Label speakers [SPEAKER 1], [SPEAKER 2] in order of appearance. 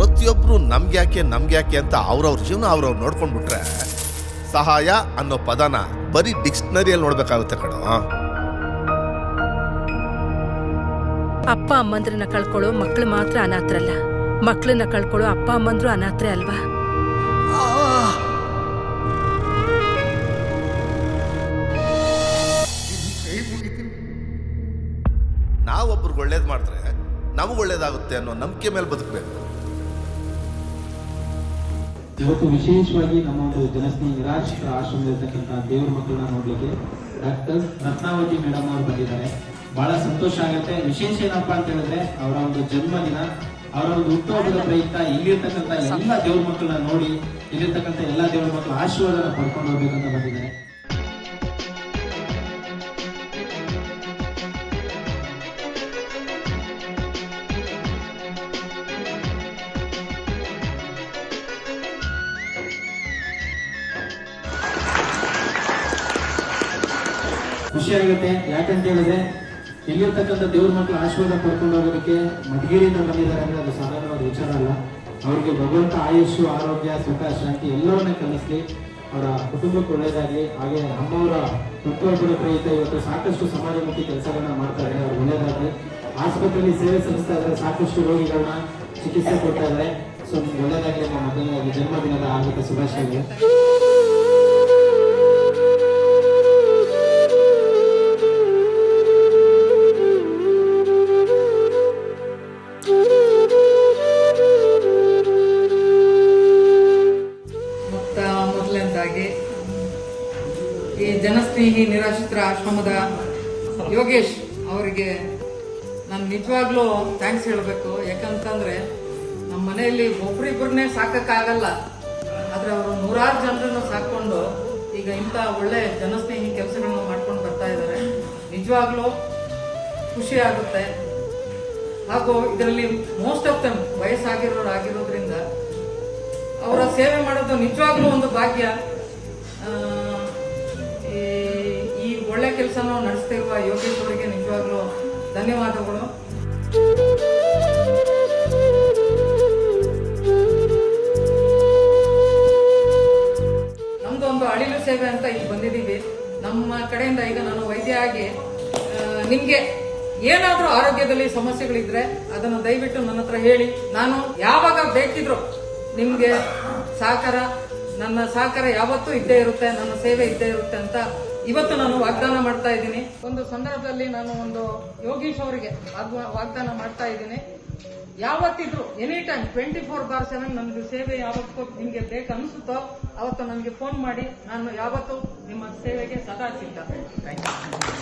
[SPEAKER 1] ಪ್ರತಿಯೊಬ್ರು ನಮ್ಗೆ ಯಾಕೆ ನಮ್ಗೆ ಯಾಕೆ ಅಂತ ಅವ್ರವ್ರ ಜೀವನ ಅವ್ರವ್ರು ನೋಡ್ಕೊಂಡ್ಬಿಟ್ರೆ ಸಹಾಯ ಅನ್ನೋ ಪದನ ಬರೀ ಡಿಕ್ಷನರಿಯಲ್ಲಿ ನೋಡ್ಬೇಕಾಗುತ್ತೆ ಕಣೋ.
[SPEAKER 2] ಅಪ್ಪ ಅಮ್ಮಂದ್ರನ್ನ ಕಳ್ಕೊಳ್ಳೋ ಮಕ್ಕಳು ಮಾತ್ರ ಅನಾಥರಲ್ಲ. ಮಕ್ಕಳನ್ನ ಕಳ್ಕೊಳ್ಳೋ ಅಪ್ಪ ಅಮ್ಮಂದ್ರು ಅನಾಥರೇ ಅಲ್ವಾ?
[SPEAKER 1] ನಾವೊಬ್ರಿಗೆ ಒಳ್ಳೇದು ಮಾಡಿದ್ರೆ ನಮಗೆ ಒಳ್ಳೇದಾಗುತ್ತೆ ಅನ್ನೋ ನಂಬಿಕೆ ಮೇಲೆ ಬದುಕಬೇಕು.
[SPEAKER 3] ಇವತ್ತು ವಿಶೇಷವಾಗಿ ನಮ್ಮ ಒಂದು ಜನಸ್ನೇಹಿ, ನಿರಾಶ್ರಿತ ಆಶ್ರಮದಲ್ಲಿರ್ತಕ್ಕಂಥ ದೇವ್ರ ಮಕ್ಕಳನ್ನ ನೋಡ್ಲಿಕ್ಕೆ ಡಾಕ್ಟರ್ ರತ್ನಾವತಿ ಮೇಡಮ್ ಅವರು ಬಂದಿದ್ದಾರೆ. ಬಹಳ ಸಂತೋಷ ಆಗುತ್ತೆ. ವಿಶೇಷ ಏನಪ್ಪಾ ಅಂತ ಹೇಳಿದ್ರೆ, ಅವರ ಒಂದು ಜನ್ಮದಿನ, ಅವರ ಒಂದು ಹುಟ್ಟುಹಬ್ಬದ ಪ್ರಯುಕ್ತ ಇಲ್ಲಿರ್ತಕ್ಕಂಥ ಎಲ್ಲ ದೇವ್ರ ಮಕ್ಕಳನ್ನ ನೋಡಿ, ಇಲ್ಲಿರ್ತಕ್ಕಂಥ ಎಲ್ಲ ದೇವ್ರ ಮಕ್ಕಳ ಆಶೀರ್ವಾದನ ಪಡ್ಕೊಂಡು ಹೋಗ್ಬೇಕಂತ ಬಂದಿದ್ದಾರೆ. ಖುಷಿ ಆಗುತ್ತೆ ಯಾಕಂತ ಹೇಳಿದ್ರೆ ಇಲ್ಲಿರ್ತಕ್ಕಂಥ ದೇವ್ರ ಮಕ್ಕಳು ಆಶೀರ್ವಾದ ಪಡ್ಕೊಂಡು ಹೋಗೋದಕ್ಕೆ ಮಧುಗಿರಿಯಿಂದ ಬಂದಿದ್ದಾರೆ ಅಂದ್ರೆ ಅದು ಸಾಧಾರಣವಾದ ವಿಚಾರ ಅಲ್ಲ. ಅವ್ರಿಗೆ ಭಗವಂತ ಆಯುಷು, ಆರೋಗ್ಯ, ಸುಖ, ಶಾಂತಿ ಎಲ್ಲವನ್ನ ಕಲಿಸ್ಲಿ. ಅವರ ಕುಟುಂಬಕ್ಕೆ ಒಳ್ಳೇದಾಗಲಿ ಹಾಗೆ ಅಮ್ಮವರ ಹುಟ್ಟುಹಬ್ಬದ ಪ್ರಯುಕ್ತ ಇವತ್ತು ಸಾಕಷ್ಟು ಸಮಾಜಮುಖಿ ಕೆಲಸಗಳನ್ನ ಮಾಡ್ತಾರೆ ಅವ್ರು ಒಳ್ಳೇದಾಗಲಿ. ಆಸ್ಪತ್ರೆಯಲ್ಲಿ ಸೇವೆ ಸಲ್ಲಿಸ್ತಾ ಇದ್ದಾರೆ. ಸಾಕಷ್ಟು ರೋಗಿಗಳನ್ನ ಚಿಕಿತ್ಸೆ ಕೊಡ್ತಾ ಇದ್ದಾರೆ. ಸೊ ಒಳ್ಳೇದಾಗ್ಲಿ ನಮ್ಮ ಮೊದಲನೇ ಜನ್ಮದಿನದ ಆರ್ಥಿಕ ಶುಭಾಶಯಗಳು.
[SPEAKER 4] ಜನಸ್ನೇಹಿ ನಿರಾಶ್ರಿತರ ಆಶ್ರಮದ ಯೋಗೇಶ್ ಅವರಿಗೆ ನಾನು ನಿಜವಾಗ್ಲೂ ಥ್ಯಾಂಕ್ಸ್ ಹೇಳಬೇಕು. ಯಾಕಂತಂದ್ರೆ ನಮ್ಮ ಮನೆಯಲ್ಲಿ ಒಬ್ರಿಬ್ಬರನ್ನೇ ಸಾಕಕ್ಕಾಗಲ್ಲ. ಆದರೆ ಅವರು ನೂರಾರು ಜನರನ್ನು ಸಾಕೊಂಡು ಈಗ ಇಂಥ ಒಳ್ಳೆ ಜನಸ್ನೇಹಿ ಕೆಲಸಗಳನ್ನು ಮಾಡ್ಕೊಂಡು ಬರ್ತಾ ಇದ್ದಾರೆ. ನಿಜವಾಗ್ಲೂ ಖುಷಿ ಆಗುತ್ತೆ. ಹಾಗೂ ಇದರಲ್ಲಿ ಮೋಸ್ಟ್ ಆಫ್ ದಮ್ ವಯಸ್ಸಾಗಿರೋರು ಆಗಿರೋದ್ರಿಂದ ಅವರ ಸೇವೆ ಮಾಡೋದು ನಿಜವಾಗ್ಲೂ ಒಂದು ಭಾಗ್ಯ. ಒಳ್ಳೆ ಕೆಲಸ ನಡೆಸ್ತಿರುವ ಯೋಗೇಶ್ ಅವರಿಗೆ ನಿಜವಾಗ್ಲೂ ಧನ್ಯವಾದಗಳು. ನಮ್ದು ಒಂದು ಅಳಿಲು ಸೇವೆ ಅಂತ ಇಲ್ಲಿ ಬಂದಿದ್ದೀವಿ. ನಮ್ಮ ಕಡೆಯಿಂದ ಈಗ ನಾನು ವೈದ್ಯ ಆಗಿ ನಿಮ್ಗೆ ಏನಾದ್ರೂ ಆರೋಗ್ಯದಲ್ಲಿ ಸಮಸ್ಯೆಗಳಿದ್ರೆ ಅದನ್ನು ದಯವಿಟ್ಟು ನನ್ನ ಹತ್ರ ಹೇಳಿ. ನಾನು ಯಾವಾಗ ಬೇಕಿದ್ರು ನಿಮ್ಗೆ ಸಹಕಾರ ನನ್ನ ಸಹಕಾರ ಯಾವತ್ತೂ ಇದ್ದೇ ಇರುತ್ತೆ, ನನ್ನ ಸೇವೆ ಇದ್ದೇ ಇರುತ್ತೆ ಅಂತ ಇವತ್ತು ನಾನು ವಾಗ್ದಾನ ಮಾಡ್ತಾ ಇದ್ದೀನಿ. ಒಂದು ಸಂದರ್ಭದಲ್ಲಿ ನಾನು ಒಂದು ಯೋಗೀಶ್ ಅವರಿಗೆ ವಾಗ್ದಾನ ಮಾಡ್ತಾ ಇದ್ದೀನಿ. ಯಾವತ್ತಿದ್ರು any time twenty four bar seven ನನಗೆ ಸೇವೆ ಯಾವತ್ತು ನಿಮಗೆ ಬೇಕು ಅನಿಸುತ್ತೋ, ಅವತ್ತು ನನಗೆ ಫೋನ್ ಮಾಡಿ, ನಾನು ಯಾವತ್ತೂ ನಿಮ್ಮ ಸೇವೆಗೆ ಸದಾ ಸಿದ್ಧ. Thank you